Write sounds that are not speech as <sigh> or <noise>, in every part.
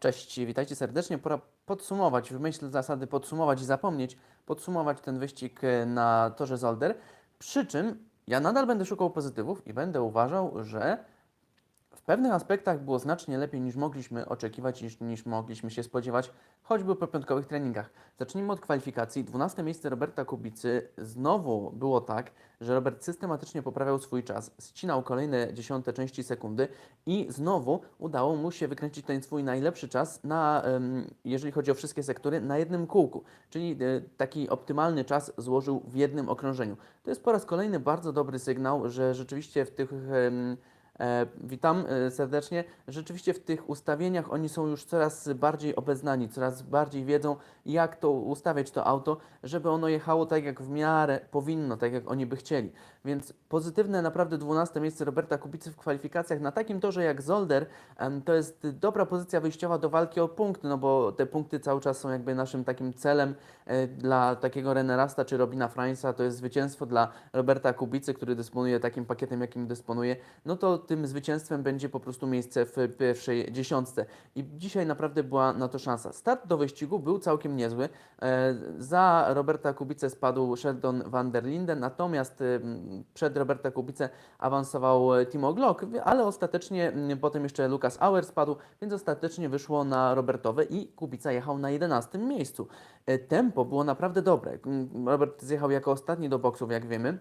Cześć, witajcie serdecznie. Pora podsumować, w myśl zasady podsumować i zapomnieć, podsumować ten wyścig e, na torze Zolder. Przy czym ja nadal będę szukał pozytywów i będę uważał, że pewnych aspektach było znacznie lepiej niż mogliśmy oczekiwać, niż, niż mogliśmy się spodziewać, choćby po piątkowych treningach. Zacznijmy od kwalifikacji. 12 miejsce Roberta Kubicy. Znowu było tak, że Robert systematycznie poprawiał swój czas, ścinał kolejne dziesiąte części sekundy i znowu udało mu się wykręcić ten swój najlepszy czas na, jeżeli chodzi o wszystkie sektory, na jednym kółku. Czyli e, taki optymalny czas złożył w jednym okrążeniu. To jest po raz kolejny bardzo dobry sygnał, że rzeczywiście w tych witam e, serdecznie. Rzeczywiście w tych ustawieniach oni są już coraz bardziej obeznani, coraz bardziej wiedzą, jak to ustawiać to auto, żeby ono jechało tak, jak w miarę powinno, tak jak oni by chcieli. Więc pozytywne naprawdę 12 miejsce Roberta Kubicy w kwalifikacjach na takim torze jak Zolder to jest dobra pozycja wyjściowa do walki o punkty, no bo te punkty cały czas są jakby naszym takim celem e, dla takiego Renerasta czy Robina Frańsa, to jest zwycięstwo dla Roberta Kubicy, który dysponuje takim pakietem, jakim dysponuje, no to tym zwycięstwem będzie po prostu miejsce w pierwszej dziesiątce. I dzisiaj naprawdę była na to szansa. Start do wyścigu był całkiem niezły. E, Za Roberta Kubicę spadł Sheldon van der Linden, natomiast em, przed Roberta Kubicę awansował e, Timo Glock, ale ostatecznie potem jeszcze Lukas Auer spadł, więc ostatecznie wyszło na Robertowe i Kubica jechał na 11 miejscu. E, Tempo było naprawdę dobre. Robert zjechał jako ostatni do boksów, jak wiemy.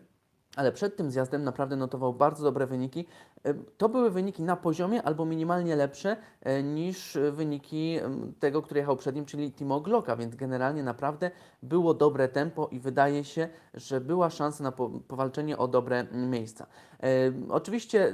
Ale przed tym zjazdem naprawdę notował bardzo dobre wyniki. E, To były wyniki na poziomie albo minimalnie lepsze e, niż e, wyniki tego, który jechał przed nim, czyli Timo Glocka, więc generalnie naprawdę było dobre tempo i wydaje się, że była szansa na po, powalczenie o dobre miejsca. Oczywiście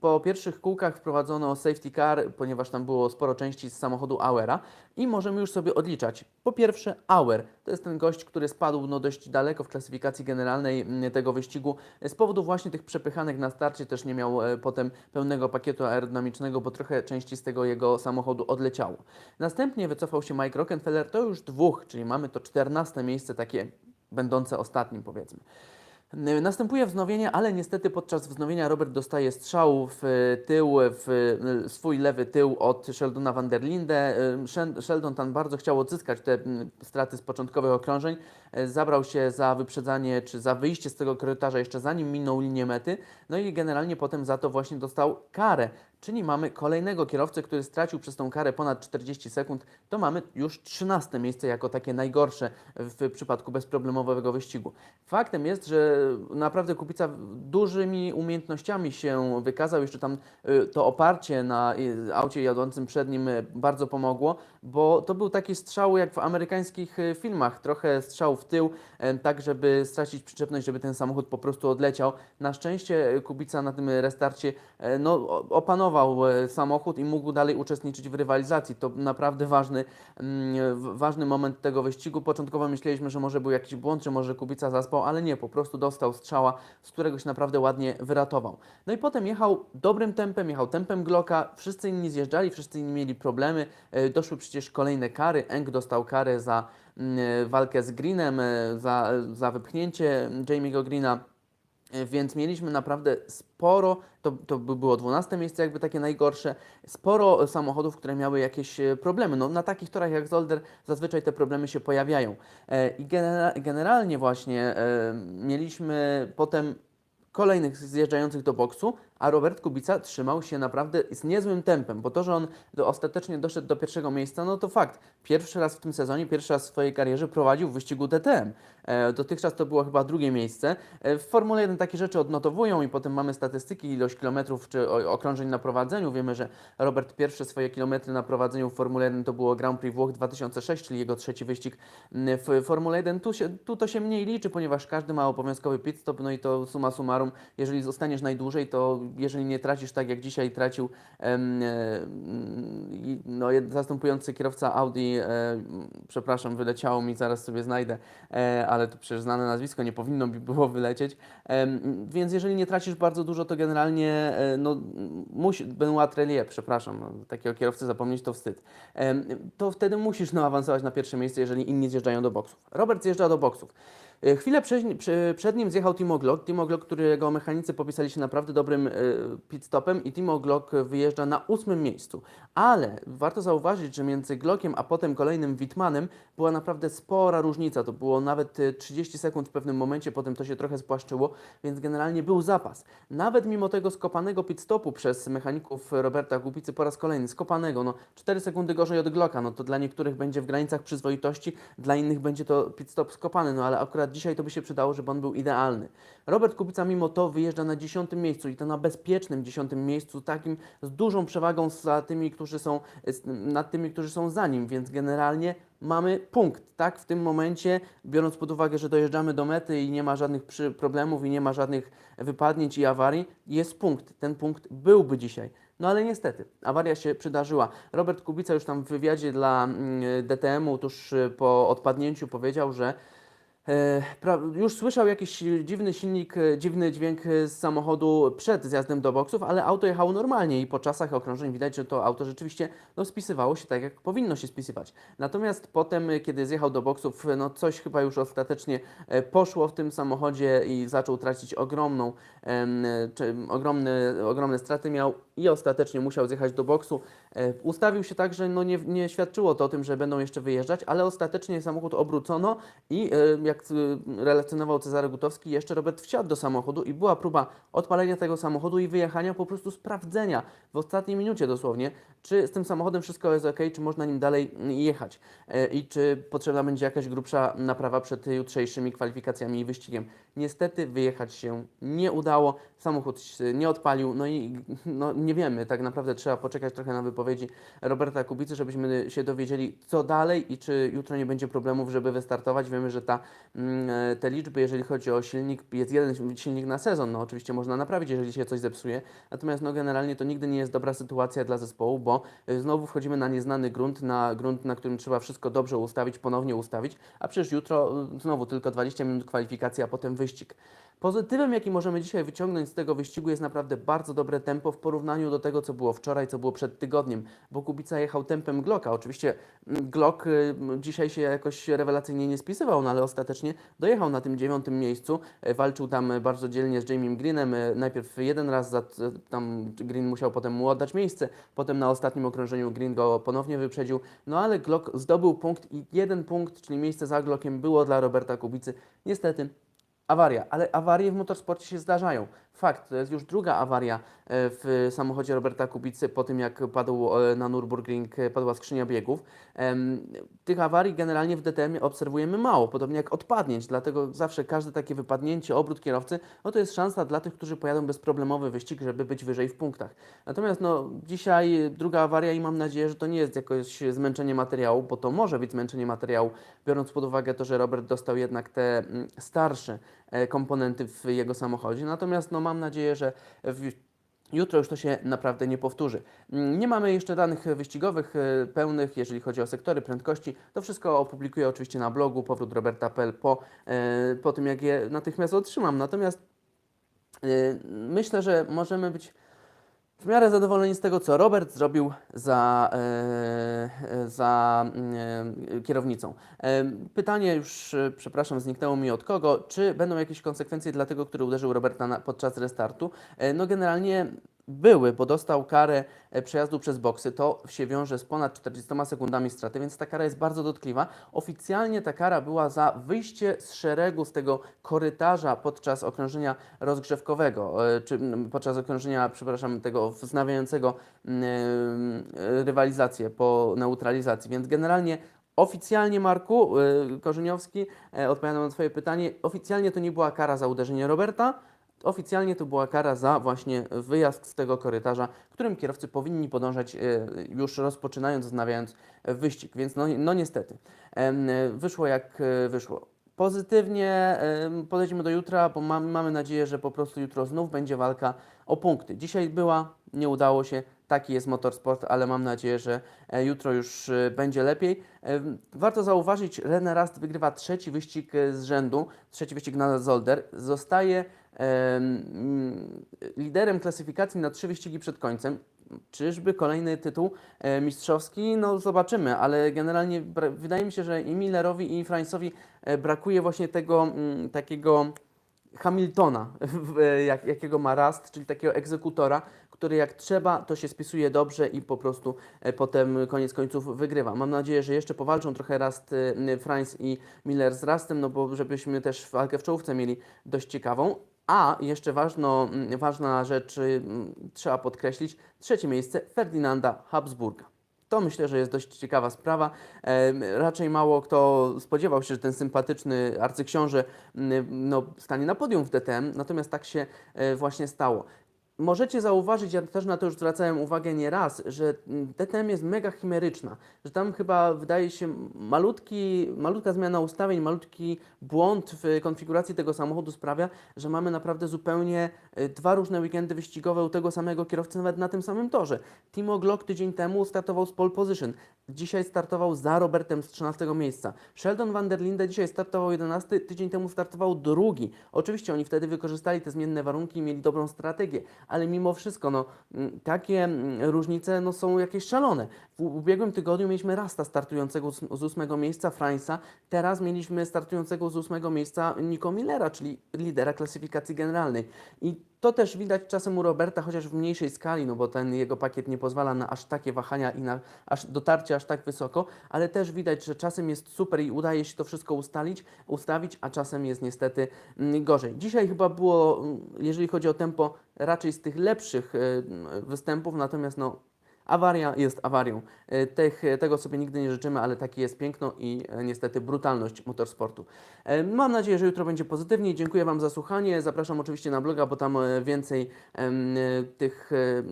po pierwszych kółkach wprowadzono safety car, ponieważ tam było sporo części z samochodu Auera i możemy już sobie odliczać. Po pierwsze Auer, to jest ten gość, który spadł no, dość daleko w klasyfikacji generalnej tego wyścigu. Z powodu właśnie tych przepychanek na starcie też nie miał e, potem pełnego pakietu aerodynamicznego, bo trochę części z tego jego samochodu odleciało. Następnie wycofał się Mike Rockefeller, to już dwóch, czyli mamy to 14 miejsce takie będące ostatnim powiedzmy. Następuje wznowienie, ale niestety podczas wznowienia Robert dostaje strzał w e, tył, w e, swój lewy tył od Sheldona van der Linde. E, Sheldon tam bardzo chciał odzyskać te straty z początkowych okrążeń. Zabrał się za wyprzedzanie czy za wyjście z tego korytarza jeszcze zanim minął linię mety. No i generalnie potem za to właśnie dostał karę. Czyli mamy kolejnego kierowcę, który stracił przez tą karę ponad 40 sekund, to mamy już 13 miejsce jako takie najgorsze w przypadku bezproblemowego wyścigu. Faktem jest, że naprawdę Kubica dużymi umiejętnościami się wykazał, jeszcze tam y, to oparcie na y, aucie jadącym przed nim y, bardzo pomogło, bo to był taki strzał jak w amerykańskich filmach, trochę strzał w tył, e, tak żeby stracić przyczepność, żeby ten samochód po prostu odleciał. Na szczęście Kubica na tym restarcie e, no, opanował e, samochód i mógł dalej uczestniczyć w rywalizacji. To naprawdę ważny, mm, ważny moment tego wyścigu. Początkowo myśleliśmy, że może był jakiś błąd, że może Kubica zaspał, ale nie, po prostu dostał strzała, z którego się naprawdę ładnie wyratował. No i potem jechał dobrym tempem, jechał tempem Glocka, wszyscy inni zjeżdżali, wszyscy inni mieli problemy. E, Doszły przecież kolejne kary. Eng dostał karę za mm, walkę z Greenem, e, za, za wypchnięcie Jamie'ego Greena. E, Więc mieliśmy naprawdę sporo, to, to by było 12 miejsce, jakby takie najgorsze, sporo samochodów, które miały jakieś e, problemy. No, na takich torach jak Zolder zazwyczaj te problemy się pojawiają. E, I genera generalnie właśnie mieliśmy potem kolejnych zjeżdżających do boksu, a Robert Kubica trzymał się naprawdę z niezłym tempem, bo to, że on do, ostatecznie doszedł do pierwszego miejsca, no to fakt. Pierwszy raz w tym sezonie, pierwszy raz w swojej karierze prowadził w wyścigu DTM. E, dotychczas to było chyba drugie miejsce. E, w Formule 1 takie rzeczy odnotowują i potem mamy statystyki, ilość kilometrów czy okrążeń na prowadzeniu. Wiemy, że Robert pierwsze swoje kilometry na prowadzeniu w Formule 1 to było Grand Prix Włoch 2006, czyli jego trzeci wyścig w Formule 1. Tu, się, tu to się mniej liczy, ponieważ każdy ma obowiązkowy pit stop, no i to suma summarum, jeżeli zostaniesz najdłużej, to jeżeli nie tracisz tak jak dzisiaj tracił e, no, zastępujący kierowca Audi, e, przepraszam, wyleciało mi, zaraz sobie znajdę, e, ale to przecież znane nazwisko, nie powinno mi było wylecieć. Więc jeżeli nie tracisz bardzo dużo, to generalnie no, musi, Benoit Trelier, przepraszam, no, takiego kierowcy zapomnieć to wstyd, to wtedy musisz no, awansować na pierwsze miejsce, jeżeli inni zjeżdżają do boksów. Robert zjeżdża do boksów. E, Chwilę prze, prze, przed nim zjechał Timo Glock. Timo Glock, którego mechanicy popisali się naprawdę dobrym e, pit stopem i Timo Glock wyjeżdża na ósmym miejscu. Ale warto zauważyć, że między Glockiem a potem kolejnym Wittmanem była naprawdę spora różnica. To było nawet e, 30 sekund w pewnym momencie, potem to się trochę spłaszczyło, więc generalnie był zapas. Nawet mimo tego skopanego pit stopu przez mechaników Roberta Kubicy po raz kolejny, skopanego, no 4 sekundy gorzej od Glocka, no to dla niektórych będzie w granicach przyzwoitości, dla innych będzie to pit stop skopany, no ale akurat dzisiaj to by się przydało, żeby on był idealny. Robert Kubica mimo to wyjeżdża na dziesiątym miejscu i to na bezpiecznym dziesiątym miejscu, takim z dużą przewagą za tymi, którzy są, nad tymi, którzy są za nim, więc generalnie mamy punkt, tak? W tym momencie, biorąc pod uwagę, że dojeżdżamy do mety i nie ma żadnych problemów i nie ma żadnych wypadnięć i awarii, jest punkt. Ten punkt byłby dzisiaj. No ale niestety, awaria się przydarzyła. Robert Kubica już tam w wywiadzie dla mm, DTM-u tuż po odpadnięciu powiedział, że już słyszał jakiś dziwny silnik, e, dziwny dźwięk e, z samochodu przed zjazdem do boksów, ale auto jechało normalnie i po czasach okrążeń widać, że to auto rzeczywiście no, spisywało się tak, jak powinno się spisywać. Natomiast potem, e, kiedy zjechał do boksów, e, no coś chyba już ostatecznie e, poszło w tym samochodzie i zaczął tracić ogromną, e, czy, ogromne, ogromne straty miał i ostatecznie musiał zjechać do boksu. E, Ustawił się tak, że no nie, nie świadczyło to o tym, że będą jeszcze wyjeżdżać, ale ostatecznie samochód obrócono i e, jak e, relacjonował Cezary Gutowski, jeszcze Robert wsiadł do samochodu i była próba odpalenia tego samochodu i wyjechania, po prostu sprawdzenia w ostatniej minucie dosłownie, czy z tym samochodem wszystko jest ok, czy można nim dalej mm, jechać e, i czy potrzebna będzie jakaś grubsza naprawa przed jutrzejszymi kwalifikacjami i wyścigiem. Niestety wyjechać się nie udało, samochód nie odpalił, no i <laughs> no, nie wiemy, tak naprawdę trzeba poczekać trochę na wypowiedzi Roberta Kubicy, żebyśmy się dowiedzieli, co dalej i czy jutro nie będzie problemów, żeby wystartować. Wiemy, że ta, te liczby, jeżeli chodzi o silnik, jest jeden silnik na sezon. No oczywiście można naprawić, jeżeli się coś zepsuje, natomiast no, generalnie to nigdy nie jest dobra sytuacja dla zespołu, bo e, znowu wchodzimy na nieznany grunt, na grunt, na którym trzeba wszystko dobrze ustawić, ponownie ustawić, a przecież jutro e, znowu tylko 20 minut kwalifikacji, a potem wyścig. Pozytywem, jaki możemy dzisiaj wyciągnąć z tego wyścigu, jest naprawdę bardzo dobre tempo w porównaniu do tego, co było wczoraj, co było przed tygodniem, bo Kubica jechał tempem Glocka. Oczywiście mm, Glock y, dzisiaj się jakoś rewelacyjnie nie spisywał, no ale ostatecznie dojechał na tym dziewiątym miejscu. E, Walczył tam bardzo dzielnie z Jamiem Greenem. e, Najpierw jeden raz, za, tam Green musiał potem mu oddać miejsce, potem na ostatnim okrążeniu Green go ponownie wyprzedził. No ale Glock zdobył punkt i jeden punkt, czyli miejsce za Glockiem było dla Roberta Kubicy. Niestety Awaria, ale awarie w motorsporcie się zdarzają. Fakt, to jest już druga awaria e, w samochodzie Roberta Kubicy po tym, jak padł e, na Nürburgring, e, padła skrzynia biegów. Tych awarii generalnie w DTM obserwujemy mało, podobnie jak odpadnięć, dlatego zawsze każde takie wypadnięcie, obrót kierowcy, no to jest szansa dla tych, którzy pojadą bezproblemowy wyścig, żeby być wyżej w punktach. Natomiast no, dzisiaj druga awaria i mam nadzieję, że to nie jest jakoś zmęczenie materiału, bo to może być zmęczenie materiału, biorąc pod uwagę to, że Robert dostał jednak te mm, starsze komponenty w jego samochodzie. Natomiast no, mam nadzieję, że w, jutro już to się naprawdę nie powtórzy. Mm, Nie mamy jeszcze danych wyścigowych e, pełnych, jeżeli chodzi o sektory prędkości. To wszystko opublikuję oczywiście na blogu powrót Roberta.pl po, e, po tym, jak je natychmiast otrzymam. Natomiast e, myślę, że możemy być w miarę zadowoleni z tego, co Robert zrobił za, e, e, za e, kierownicą. E, pytanie już, e, przepraszam, zniknęło mi od kogo. Czy będą jakieś konsekwencje dla tego, który uderzył Roberta na, podczas restartu? E, no generalnie były, bo dostał karę e, przejazdu przez boksy. To się wiąże z ponad 40 sekundami straty, więc ta kara jest bardzo dotkliwa. Oficjalnie ta kara była za wyjście z szeregu, z tego korytarza podczas okrążenia rozgrzewkowego, e, czy podczas okrążenia, przepraszam, tego wznawiającego mm, e, rywalizację po neutralizacji. Więc generalnie Oficjalnie, Marku Korzeniowski, odpowiadam na Twoje pytanie, oficjalnie to nie była kara za uderzenie Roberta, Oficjalnie to była kara za właśnie wyjazd z tego korytarza, którym kierowcy powinni podążać e, już rozpoczynając, wznawiając wyścig, więc no, no niestety wyszło jak e, wyszło. Pozytywnie em, podejdziemy do jutra, bo mam, mamy nadzieję, że po prostu jutro znów będzie walka o punkty. Dzisiaj była, nie udało się, taki jest motorsport, ale mam nadzieję, że e, jutro już będzie lepiej. Warto zauważyć, René Rast wygrywa trzeci wyścig z rzędu, trzeci wyścig na Zolder. Zostaje liderem klasyfikacji na trzy wyścigi przed końcem. Czyżby kolejny tytuł e, mistrzowski? No zobaczymy, ale generalnie wydaje mi się, że i Millerowi i Francowi e, brakuje właśnie tego mm, takiego Hamiltona, e, jak, jakiego ma Rast, czyli takiego egzekutora, który jak trzeba, to się spisuje dobrze i po prostu potem koniec końców wygrywa. Mam nadzieję, że jeszcze powalczą trochę Rast, Franz i Miller z Rastem, no bo żebyśmy też walkę w czołówce mieli dość ciekawą. A jeszcze ważno, mm, ważna rzecz, mm, trzeba podkreślić, trzecie miejsce Ferdynanda Habsburga. To myślę, że jest dość ciekawa sprawa. Raczej mało kto spodziewał się, że ten sympatyczny arcyksiąże mm, no, stanie na podium w DTM, natomiast tak się e, właśnie stało. Możecie zauważyć, ja też na to już zwracałem uwagę nie raz, że DTM jest mega chimeryczna, że tam chyba wydaje się malutki, malutka zmiana ustawień, malutki błąd w konfiguracji tego samochodu sprawia, że mamy naprawdę zupełnie e, dwa różne weekendy wyścigowe u tego samego kierowcy nawet na tym samym torze. Timo Glock tydzień temu startował z pole position, dzisiaj startował za Robertem z 13 miejsca. Sheldon van der Linde dzisiaj startował 11, tydzień temu startował drugi. Oczywiście oni wtedy wykorzystali te zmienne warunki i mieli dobrą strategię, ale mimo wszystko no, mm, takie mm, różnice no, są jakieś szalone. W ubiegłym tygodniu mieliśmy Rasta startującego z, ósmego miejsca, Fransa, teraz mieliśmy startującego z ósmego miejsca Nico Millera, czyli lidera klasyfikacji generalnej. I to też widać czasem u Roberta, chociaż w mniejszej skali, no bo ten jego pakiet nie pozwala na aż takie wahania i na aż dotarcie aż tak wysoko, ale też widać, że czasem jest super i udaje się to wszystko ustalić, ustawić, a czasem jest niestety mm, gorzej. Dzisiaj chyba było, mm, jeżeli chodzi o tempo, raczej z tych lepszych e, mm, występów, natomiast no Awaria jest awarią. E, Tych, tego sobie nigdy nie życzymy, ale taki jest piękno i e, niestety brutalność motorsportu. E, Mam nadzieję, że jutro będzie pozytywnie. Dziękuję Wam za słuchanie. Zapraszam oczywiście na bloga, bo tam e, więcej e, tych e,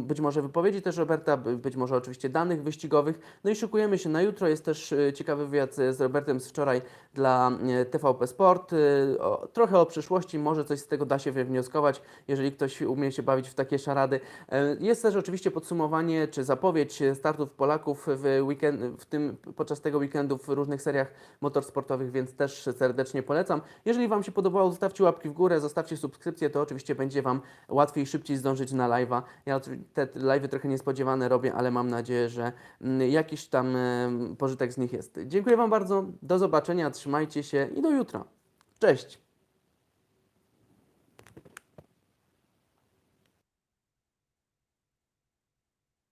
być może wypowiedzi też Roberta, by- być może oczywiście danych wyścigowych. No i szykujemy się na jutro. Jest też e, ciekawy wywiad z Robertem z wczoraj dla e, TVP Sport. E, Trochę o przyszłości, może coś z tego da się wywnioskować, jeżeli ktoś umie się bawić w takie szarady. E, Jest też oczywiście podsumowanie czy zapowiedź startów Polaków w, weekend, w tym podczas tego weekendu w różnych seriach motorsportowych, więc też serdecznie polecam. Jeżeli Wam się podobało, zostawcie łapki w górę, zostawcie subskrypcję, to oczywiście będzie Wam łatwiej szybciej zdążyć na live'a. Ja te live'y trochę niespodziewane robię, ale mam nadzieję, że mm, jakiś tam em, pożytek z nich jest. Dziękuję Wam bardzo, do zobaczenia, trzymajcie się i do jutra. Cześć!